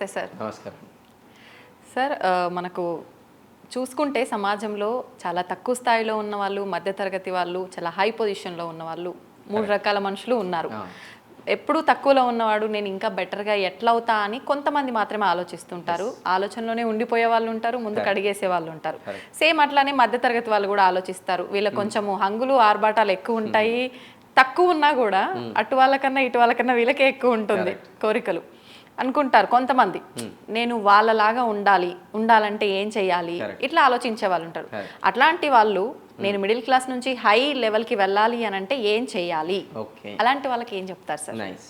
నమస్తే సార్. నమస్కారం. సార్ మనకు చూసుకుంటే సమాజంలో చాలా తక్కువ స్థాయిలో ఉన్న వాళ్ళు మధ్యతరగతి వాళ్ళు చాలా హై పొజిషన్లో ఉన్న వాళ్ళు మూడు రకాల మనుషులు ఉన్నారు. ఎప్పుడు తక్కువలో ఉన్నవాడు నేను ఇంకా బెటర్గా ఎట్లా అవుతా అని కొంతమంది మాత్రమే ఆలోచిస్తుంటారు. ఆలోచనలోనే ఉండిపోయే వాళ్ళు ఉంటారు ముందు కడిగేసే వాళ్ళు ఉంటారు. సేమ్ అట్లానే మధ్యతరగతి వాళ్ళు కూడా ఆలోచిస్తారు. వీళ్ళ కొంచెము హంగులు ఆర్భాటాలు ఎక్కువ ఉంటాయి. తక్కువ ఉన్నా కూడా అటు వాళ్ళకన్నా ఇటు వాళ్ళకన్నా వీళ్ళకే ఎక్కువ ఉంటుంది కోరికలు. అనుకుంటారు కొంతమంది. నేను వాళ్ళలాగా ఉండాలి ఉండాలంటే ఏం చెయ్యాలి ఇట్లా ఆలోచించే వాళ్ళు ఉంటారు. అట్లాంటి వాళ్ళు నేను మిడిల్ క్లాస్ నుంచి హై లెవెల్కి వెళ్ళాలి అని అంటే ఏం చెయ్యాలి ఓకే. అలాంటి వాళ్ళకి ఏం చెప్తారు sir? Nice.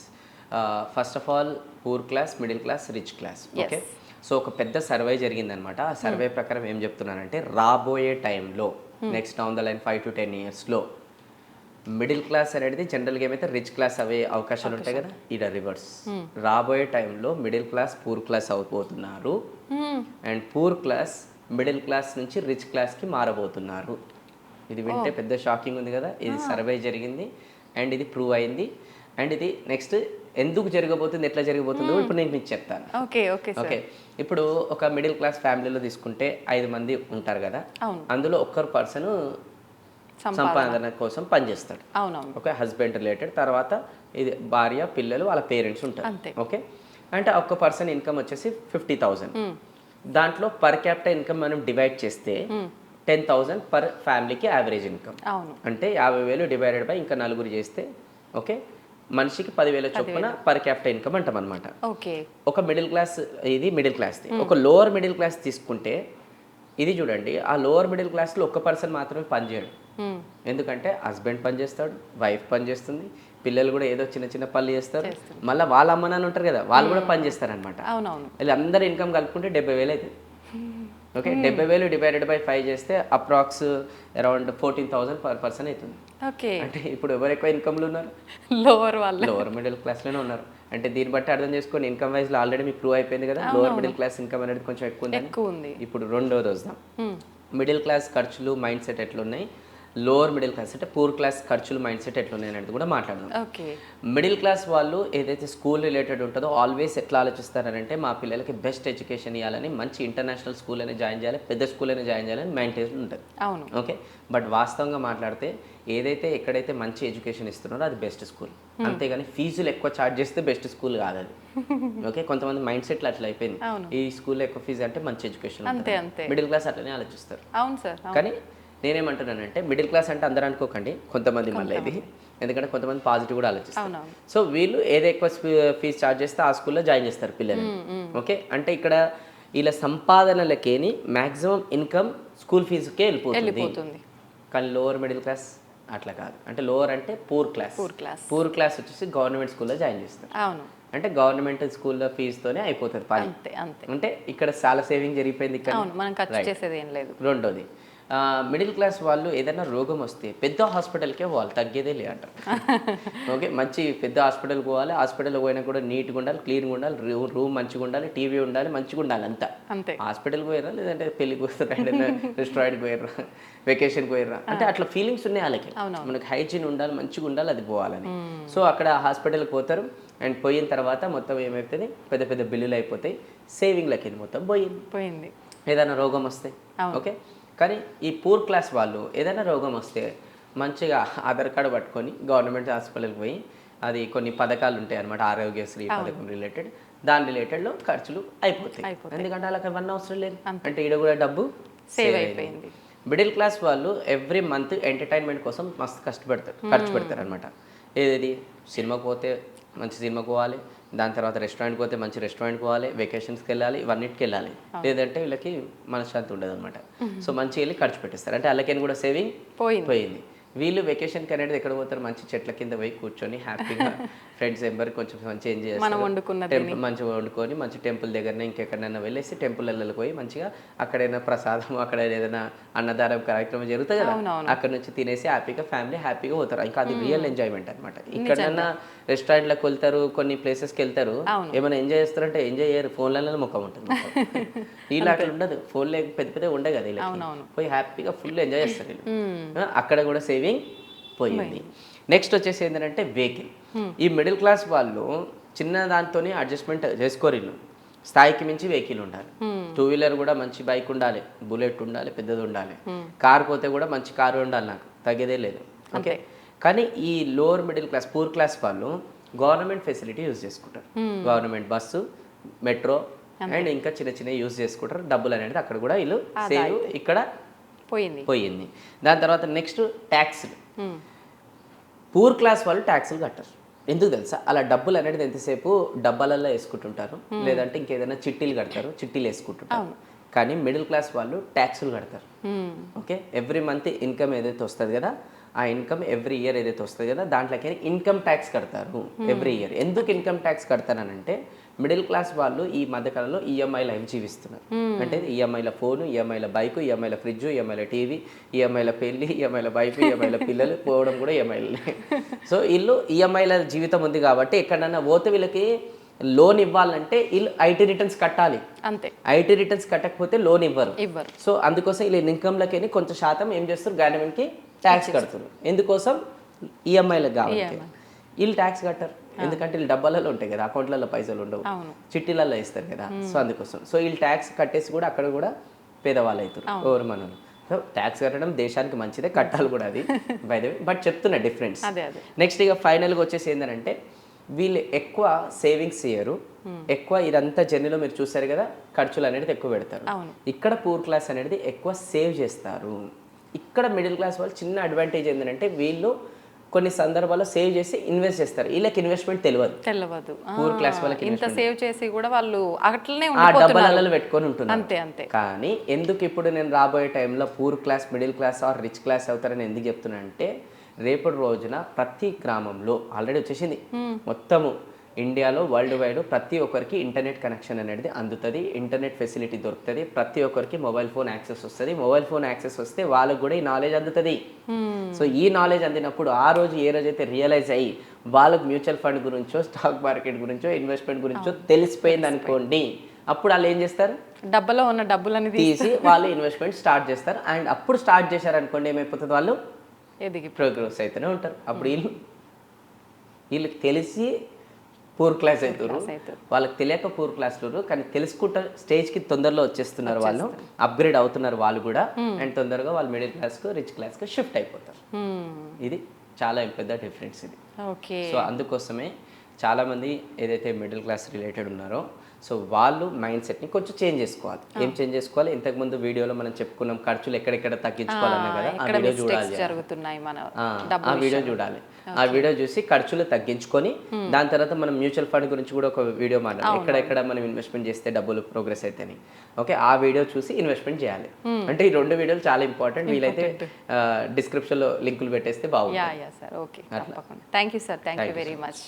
First of all poor class middle class rich class. Okay? So ఒక పెద్ద సర్వే జరిగిందనమాట ఆ సర్వే ప్రకారం ఏం చెప్తున్నానంటే రాబోయే టైంలో next down the line five to ten ఇయర్స్లో మిడిల్ క్లాస్ అనేది జనరల్గా ఏమైతే రిచ్ క్లాస్ అవే అవకాశాలు ఉంటాయి కదా. ఇడ రివర్స్. రాబోయే టైంలో మిడిల్ క్లాస్ పూర్ క్లాస్ అయిపోతున్నారు and poor class middle class నుంచి రిచ్ క్లాస్కి మారబోతున్నారు. ఇది వింటే పెద్ద షాకింగ్ ఉంది కదా. ఇది సర్వే జరిగింది. అండ్ ఇది ప్రూవ్ అయింది. అండ్ ఇది నెక్స్ట్ ఎందుకు జరగబోతుంది ఎట్లా జరగబోతుందో ఇప్పుడు నేను మీకు చెప్తాను. Okay okay okay. ఇప్పుడు ఒక మిడిల్ క్లాస్ ఫ్యామిలీలో తీసుకుంటే ఐదు మంది ఉంటారు కదా. అందులో ఒక్కరు పర్సన్ సంపాదన. కోసం పనిచేస్తాడు. ఓకే హస్బెండ్ రిలేటెడ్ తర్వాత ఇది భార్య పిల్లలు వాళ్ళ పేరెంట్స్ ఉంటారు. అంతే. ఓకే? అంటే ఒక్క పర్సన్ ఇన్కమ్ వచ్చేసి ఫిఫ్టీ థౌజండ్ దాంట్లో పర్ క్యాపిటల్ ఇన్కమ్ మనం డివైడ్ చేస్తే టెన్ థౌజండ్ పర్ ఫ్యామిలీకి యావరేజ్ ఇన్కమ్ అంటే యాభై వేలు డివైడెడ్ బై ఇంకా నలుగురు చేస్తే ఓకే? మనిషికి పదివేల చొప్పున పర్ క్యాపిటల్ ఇన్కమ్ అంటాం అనమాట ఓకే. ఒక మిడిల్ క్లాస్ ఇది మిడిల్ క్లాస్ది ఒక లోవర్ మిడిల్ క్లాస్ తీసుకుంటే ఇది చూడండి ఆ లోవర్ మిడిల్ క్లాస్లో ఒక్క పర్సన్ మాత్రమే పనిచేయడు. ఎందుకంటే హస్బెండ్ పని చేస్తాడు వైఫ్ పని చేస్తుంది పిల్లలు కూడా ఏదో చిన్న చిన్న పనులు చేస్తారు. మళ్ళీ వాళ్ళ అమ్మ నాన్న ఉంటారు కదా వాళ్ళు కూడా పని చేస్తారనమాట వీళ్ళందరూ ఇన్కమ్ కలుపుకుంటే డెబ్బై వేలు అవుతుంది ఓకే డెబ్బై వేలు డివైడెడ్ బై ఫైవ్ చేస్తే approx around fourteen thousand per person అవుతుంది ఓకే. అంటే ఇప్పుడు ఎవరు ఎక్కువ ఇన్కమ్లు ఉన్నారు? లోవర్ వాళ్ళు. లోవర్ మిడిల్ క్లాస్లోనే ఉన్నారు. అంటే దీన్ని బట్టి అర్థం చేసుకొని ఇన్కమ్ వైజ్లో ఆల్రెడీ మీకు ప్రూవ్ అయిపోయింది కదా లోవర్ మిడిల్ క్లాస్ ఇన్కమ్ అనేది కొంచెం ఎక్కువ ఉందని. ఎక్కువ ఉంది. ఇప్పుడు రెండోది వద్దాం. మిడిల్ క్లాస్ ఖర్చులు మైండ్ సెట్ ఎట్లున్నాయి? లోవర్ మిడిల్ క్లాస్ అంటే పూర్ క్లాస్ ఖర్చులు మైండ్ సెట్ ఎట్లున్నాయి అనేది కూడా మాట్లాడదాం. మిడిల్ క్లాస్ వాళ్ళు ఏదైతే స్కూల్ రిలేటెడ్ ఉంటుందో ఆల్వేస్ ఎట్లా ఆలోచిస్తారంటే మా పిల్లలకి బెస్ట్ ఎడ్యుకేషన్ ఇవ్వాలని మంచి ఇంటర్నేషనల్ స్కూల్ అయినా జాయిన్ చేయాలి పెద్ద స్కూల్ అయినా జాయిన్ చేయాలని మైండ్ ఉంటుంది. అవును. ఓకే? బట్ వాస్తవంగా మాట్లాడితే ఏదైతే ఎక్కడైతే మంచి ఎడ్యుకేషన్ ఇస్తున్నారో అది బెస్ట్ స్కూల్ అంతేగాని ఫీజులు ఎక్కువ ఛార్జ్ చేస్తే బెస్ట్ స్కూల్ కాదు అది. ఓకే? కొంతమంది మైండ్ సెట్లు అట్లా అయిపోయింది. ఈ స్కూల్లో ఎక్కువ ఫీజు అంటే మంచి ఎడ్యుకేషన్ మిడిల్ క్లాస్ అట్లనే ఆలోచిస్తారు. అవును సార్. కానీ నేనేమంటున్నానంటే మిడిల్ క్లాస్ అంటే అందరూ అనుకోకండి కొంతమంది మళ్ళీ ఇది. ఎందుకంటే కొంతమంది పాజిటివ్ కూడా ఆలోచిస్తారు. సో వీళ్ళు ఏది ఎక్కువ ఫీజు ఛార్జ్ చేస్తే ఆ స్కూల్లో జాయిన్ చేస్తారు పిల్లలు. ఓకే? అంటే ఇక్కడ వీళ్ళ సంపాదనలకేని మాక్సిమం ఇన్కమ్ స్కూల్ ఫీజుకే వెళ్ళిపోతుంది. కానీ లోవర్ మిడిల్ క్లాస్ అట్లా కాదు. అంటే లోవర్ అంటే పూర్ క్లాస్. Poor class. వచ్చేసి గవర్నమెంట్ స్కూల్లో జాయిన్ చేస్తారు. అవును. అంటే గవర్నమెంట్ స్కూల్లో ఫీజుతోనే అయిపోతుంది పని. అంటే ఇక్కడ చాలా సేవింగ్ జరిగిపోయింది ఇక్కడ. అవును మనం ఖర్చు చేసేది ఏం లేదు. రెండోది. మిడిల్ క్లాస్ వాళ్ళు ఏదైనా రోగం వస్తే పెద్ద హాస్పిటల్కే పోవాలి తగ్గేదే లే అంటారు ఓకే మంచి పెద్ద హాస్పిటల్కి పోవాలి హాస్పిటల్కి పోయినా కూడా నీట్గా ఉండాలి క్లీన్గా ఉండాలి రూమ్ మంచిగా ఉండాలి టీవీ ఉండాలి మంచిగా ఉండాలి అంతా. అంతే. హాస్పిటల్కి పోయారా లేదంటే పెళ్ళికి పోతారా రెస్టారెంట్కి పోయారా వెకేషన్కి పోయారా అంటే అట్లా ఫీలింగ్స్ ఉన్నాయి వాళ్ళకి. మనకి హైజీన్ ఉండాలి మంచిగా ఉండాలి అది పోవాలని. సో అక్కడ హాస్పిటల్కి పోతారు అండ్ పోయిన తర్వాత మొత్తం ఏమవుతుంది పెద్ద పెద్ద బిల్లులు అయిపోతాయి సేవింగ్లకి మొత్తం పోయింది. పోయింది. ఏదైనా రోగం వస్తే ఓకే? కానీ ఈ పూర్ క్లాస్ వాళ్ళు ఏదైనా రోగం వస్తే మంచిగా ఆధార్ కార్డు పట్టుకొని గవర్నమెంట్ హాస్పిటల్కి పోయి అది కొన్ని పథకాలు ఉంటాయి అనమాట ఆరోగ్యశ్రీ పథకం రిలేటెడ్ దాని రిలేటెడ్లో ఖర్చులు అయిపోతాయి. ఎందుకంటే వాళ్ళకి అవన్నీ అవసరం లేదు. అంటే ఈడ కూడా డబ్బు సేవ్ అయిపోయింది. మిడిల్ క్లాస్ వాళ్ళు ఎవ్రీ మంత్ ఎంటర్టైన్మెంట్ కోసం మస్తు కష్టపడతారు ఖర్చు పెడతారు అనమాట ఏది? సినిమాకి పోతే మంచి సినిమాకి పోవాలి. దాని తర్వాత రెస్టారెంట్కి పోతే మంచి రెస్టారెంట్కి పోవాలి వెకేషన్స్కి వెళ్ళాలి ఇవన్నిటికి వెళ్ళాలి. లేదంటే వీళ్ళకి మనశ్శాంతి ఉండదు అనమాట సో మంచిగా వెళ్ళి ఖర్చు పెట్టేస్తారు. అంటే వాళ్ళకైనా కూడా సేవింగ్ పోయింది. పోయింది. వీళ్ళు వెకేషన్కి అనేది ఎక్కడ పోతారు? మంచి చెట్ల కింద పోయి కూర్చొని హ్యాపీగా ఫ్రెండ్స్ ఎంబర్ కొంచెం మంచి ఎంజాయ్ మనం చేస్తారు వండుకున్నది టెంపుల్ మంచిగా వండుకొని మంచి టెంపుల్ దగ్గరనే ఇంకెక్కడైనా వెళ్ళేసి టెంపుల్లలో పోయి మంచిగా అక్కడైనా ప్రసాదం అక్కడ ఏదైనా అన్నదానం కార్యక్రమం జరుగుతుంది కదా. అక్కడ నుంచి తినేసి హ్యాపీగా ఫ్యామిలీ హ్యాపీగా పోతారు. ఇంకా అది రియల్ ఎంజాయ్మెంట్ అనమాట ఇక్కడన్నా రెస్టారెంట్లకు వెళ్తారు కొన్ని ప్లేసెస్కి వెళ్తారు. ఏమైనా ఎంజాయ్ చేస్తారంటే ఎంజాయ్ చేయరు. ఫోన్లలో ముఖం ఉంటుంది. వీళ్ళు అట్లా ఉండదు. ఫోన్లో పెద్ద పెద్ద ఉండే కదా వీళ్ళకి. పోయి హ్యాపీగా ఫుల్ ఎంజాయ్ చేస్తారు వీళ్ళు. అక్కడ కూడా సేవింగ్ పోయింది. నెక్స్ట్ వచ్చేసి ఏంటంటే వెహికల్ ఈ మిడిల్ క్లాస్ వాళ్ళు చిన్న దాంతోనే అడ్జస్ట్మెంట్ చేసుకోరు స్థాయికి మించి వెహికల్ ఉండాలి. టూ వీలర్ కూడా మంచి బైక్ ఉండాలి. బుల్లెట్ ఉండాలి పెద్దది ఉండాలి. కార్ పోతే కూడా మంచి కారు ఉండాలి నాకు. తగ్గేదే లేదు. ఓకే కానీ ఈ lower middle class poor class వాళ్ళు గవర్నమెంట్ ఫెసిలిటీ యూజ్ చేసుకుంటారు. గవర్నమెంట్ బస్సు మెట్రో అండ్ ఇంకా చిన్న చిన్న యూజ్ చేసుకుంటారు. డబ్బులు అనేది అక్కడ కూడా వీళ్ళు సేవ్ ఇక్కడ పోయింది. పోయింది. దాని తర్వాత నెక్స్ట్ ట్యాక్స్లు Hmm. పూర్ క్లాస్ వాళ్ళు ట్యాక్సులు కట్టరు. ఎందుకు తెలుసా? అలా డబ్బులు అనేది ఎంతసేపు డబ్బాలలో వేసుకుంటుంటారు? లేదంటే ఇంకేదైనా చిట్టీలు కడతారు? చిట్టీలు వేసుకుంటుంటారు. కానీ మిడిల్ క్లాస్ వాళ్ళు ట్యాక్సులు కడతారు. ఓకే? ఎవ్రీ మంత్ ఇన్కమ్ ఏదైతే వస్తుంది కదా ఆ ఇన్కమ్ ఎవ్రీ ఇయర్ ఏదైతే వస్తుంది కదా దాంట్లోకి ఇన్కమ్ ట్యాక్స్ కడతారు ఎవ్రీ ఇయర్. ఎందుకు ఇన్కమ్ ట్యాక్స్ కడతానంటే మిడిల్ క్లాస్ వాళ్ళు ఈ మధ్యకాలంలో ఈఎంఐ లైఫ్ జీవిస్తున్నారు అంటే ఈఎంఐల ఫోను ఈఎంఐల బైక్ ఈఎంఐల ఫ్రిడ్జ్ ఈఎంఐల టీవీ ఈఎంఐల పెళ్ళి ఈఎంఐల బైక్ ఈఎంఐల పిల్లలు పోవడం కూడా ఈఎంఐలే సో వీళ్ళు ఈఎంఐల జీవితం ఉంది కాబట్టి ఎక్కడన్నా పోతే వీళ్ళకి లోన్ ఇవ్వాలంటే వీళ్ళు ఐటీ రిటర్న్స్ కట్టాలి అంతే ఐటీ రిటర్న్స్ కట్టకపోతే లోన్ ఇవ్వరు ఇవ్వరు సో అందుకోసం వీళ్ళు ఇన్కమ్లకి కొంత శాతం ఏం చేస్తారు గవర్నమెంట్కి ట్యాక్స్ కడుతున్నారు ఎందుకోసం ఈఎంఐలకు కాబట్టి వీళ్ళు ట్యాక్స్ కట్టరు ఎందుకంటే వీళ్ళు డబ్బాలలో ఉంటాయి కదా అకౌంట్లలో పైసలు ఉండవు. చిట్టీలలో ఇస్తారు కదా సో అందుకోసం. సో వీళ్ళు ట్యాక్స్ కట్టేసి కూడా అక్కడ కూడా పేదవాళ్ళు అవుతారు ఎవరు మనలు సో ట్యాక్స్ కట్టడం దేశానికి మంచిదే కట్టాలి కూడా అది బై బట్ చెప్తున్నా డిఫరెన్స్ నెక్స్ట్ ఇక ఫైనల్గా వచ్చేసి ఏంటంటే వీళ్ళు ఎక్కువ సేవింగ్స్ చేయరు ఎక్కువ ఇదంతా జర్నీలో మీరు చూసారు కదా ఖర్చులు అనేది ఎక్కువ పెడతారు. ఇక్కడ పూర్ క్లాస్ అనేది ఎక్కువ సేవ్ చేస్తారు. ఇక్కడ మిడిల్ క్లాస్ వాళ్ళు చిన్న అడ్వాంటేజ్ ఏంటంటే వీళ్ళు కొన్ని సందర్భాల్లో సేవ్ చేసి ఇన్వెస్ట్ చేస్తారు. వీళ్ళకి ఇన్వెస్ట్మెంట్ తెలియదు తెలియదు పూర్ క్లాస్ వాళ్ళకి ఇంత సేవ్ చేసి కూడా వాళ్ళు అట్లనే ఆ డబ్బాలలో పెట్టుకొని ఉంటున్నారు. అంతే అంతే. కానీ ఎందుకు ఇప్పుడు నేను రాబోయే టైంలో poor class middle class or rich class అవుతారని ఎందుకు చెప్తున్నా అంటే రేపటి రోజున ప్రతి గ్రామంలో ఆల్రెడీ వచ్చేసింది. మొత్తము ఇండియాలో వరల్డ్ వైడ్ ప్రతి ఒక్కరికి ఇంటర్నెట్ కనెక్షన్ అనేది అందుతుంది ఇంటర్నెట్ ఫెసిలిటీ దొరుకుతుంది ప్రతి ఒక్కరికి మొబైల్ ఫోన్ యాక్సెస్ వస్తుంది. మొబైల్ ఫోన్ యాక్సెస్ వస్తే వాళ్ళకు కూడా ఈ నాలెడ్జ్ అందుతుంది. సో ఈ నాలెడ్జ్ అందినప్పుడు ఆ రోజు ఏ రోజైతే రియలైజ్ అయ్యి వాళ్ళకు మ్యూచువల్ ఫండ్ గురించో స్టాక్ మార్కెట్ గురించో ఇన్వెస్ట్మెంట్ గురించో తెలిసిపోయింది అనుకోండి అప్పుడు వాళ్ళు ఏం చేస్తారు? డబ్బలో ఉన్న డబ్బులని తీసి వాళ్ళు ఇన్వెస్ట్మెంట్ స్టార్ట్ చేస్తారు. అండ్ అప్పుడు స్టార్ట్ చేశారనుకోండి ఏమైపోతుంది వాళ్ళు? ఎదిగి ప్రోగ్రెస్ అయితేనే ఉంటారు. అప్పుడు వీళ్ళు వీళ్ళకి తెలిసి పూర్ క్లాస్ అవుతారు. వాళ్ళకి తెలియక పూర్ క్లాస్లో కానీ తెలుసుకుంటా స్టేజ్కి తొందరలో వచ్చేస్తున్నారు వాళ్ళు. అప్గ్రేడ్ అవుతున్నారు వాళ్ళు కూడా. అండ్ తొందరగా వాళ్ళు మిడిల్ క్లాస్కు రిచ్ క్లాస్కి షిఫ్ట్ అయిపోతారు. ఇది చాలా పెద్ద డిఫరెన్స్ ఇది. ఓకే. సో అందుకోసమే చాలామంది ఏదైతే మిడిల్ క్లాస్ రిలేటెడ్ ఉన్నారో సో వాళ్ళు మైండ్ సెట్ని కొంచెం చేంజ్ చేసుకోవాలి. ఏం చేంజ్ చేసుకోవాలి? ఇంతకుముందు వీడియోలో మనం చెప్పుకున్నాం ఖర్చులు ఎక్కడెక్కడ తగ్గించుకోవాలన్నా కదా ఆ వీడియో చూడాలి. ఆ, వీడియో చూడాలి. ఆ వీడియో చూసి ఖర్చులు తగ్గించుకొని దాని తర్వాత మనం మ్యూచువల్ ఫండ్ గురించి కూడా ఒక వీడియో మాట్లాడాలి. ఎక్కడెక్కడ మనం ఇన్వెస్ట్మెంట్ చేస్తే డబ్బులు ప్రోగ్రెస్ అవుతాయని ఓకే? ఆ వీడియో చూసి ఇన్వెస్ట్మెంట్ చేయాలి. అంటే ఈ రెండు వీడియోలు చాలా ఇంపార్టెంట్. వీలైతే డిస్క్రిప్షన్లో లింకులు పెట్టేస్తే బాగుంటుంది. Thank you sir. Thank you very much.